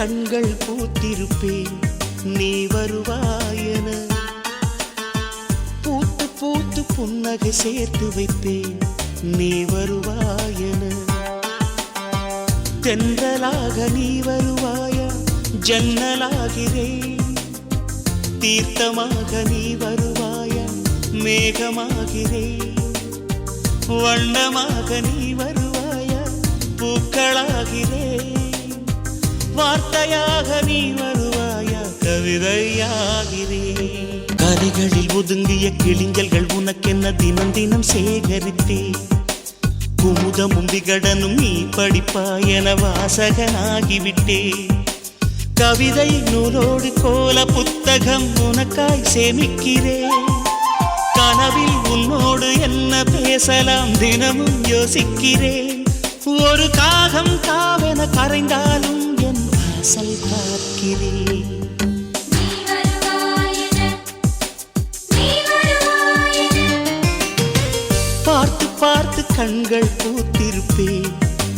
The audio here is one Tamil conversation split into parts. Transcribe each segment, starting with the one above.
கண்கள் பூத்திருப்பேன். நீ வருவாயன பூத்து பூத்து புன்னகை சேர்த்து வைப்பேன். நீ வருவாயன தென்றலாக நீ வருவாயா? ஜன்னலாகிறேன். தீர்த்தமாக நீ வருவாயா? மேகமாகிறேன். வண்ணமாக நீ வருவாயா? பூக்களாகிறேன். வார்த்தையாக நீ வருவாயா? கவிதையாகிறே. கதைகளில் ஒதுங்கிய கிளிஞ்சல்கள் உனக்கென்ன தினம் தினம் சேகரித்தே. குமுதமும் விகடனும் நீ படிப்பாய் என வாசகனாகிவிட்டே. கவிதை நூலோடு கோல புத்தகம் உனக்காய் சேமிக்கிறே. கனவில் உன்னோடு என்ன பேசலாம் தினமும் யோசிக்கிறேன் ஒரு காகம் காவென கரைந்தாலும் பார்த்து கண்கள் பூத்திருப்பேன்.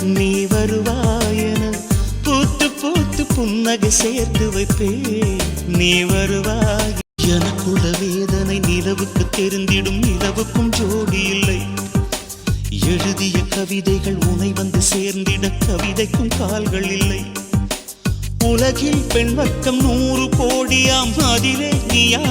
நீ வருவாயன பூத்து பூத்து புன்னகை சேர்த்து வைப்பேன். நீ வருவாய் எனக்குள்ள வேதனை நிலவுக்கு தெரிந்திடும் நிலவுக்கும் ஜோடி இல்லை. எழுதிய கவிதைகள் உனை வந்து சேர்ந்திட கவிதைக்கும் கால்கள் இல்லை. உலகில் பெண் வர்க்கம் நூறு கோடியாம் அதிலே நீயா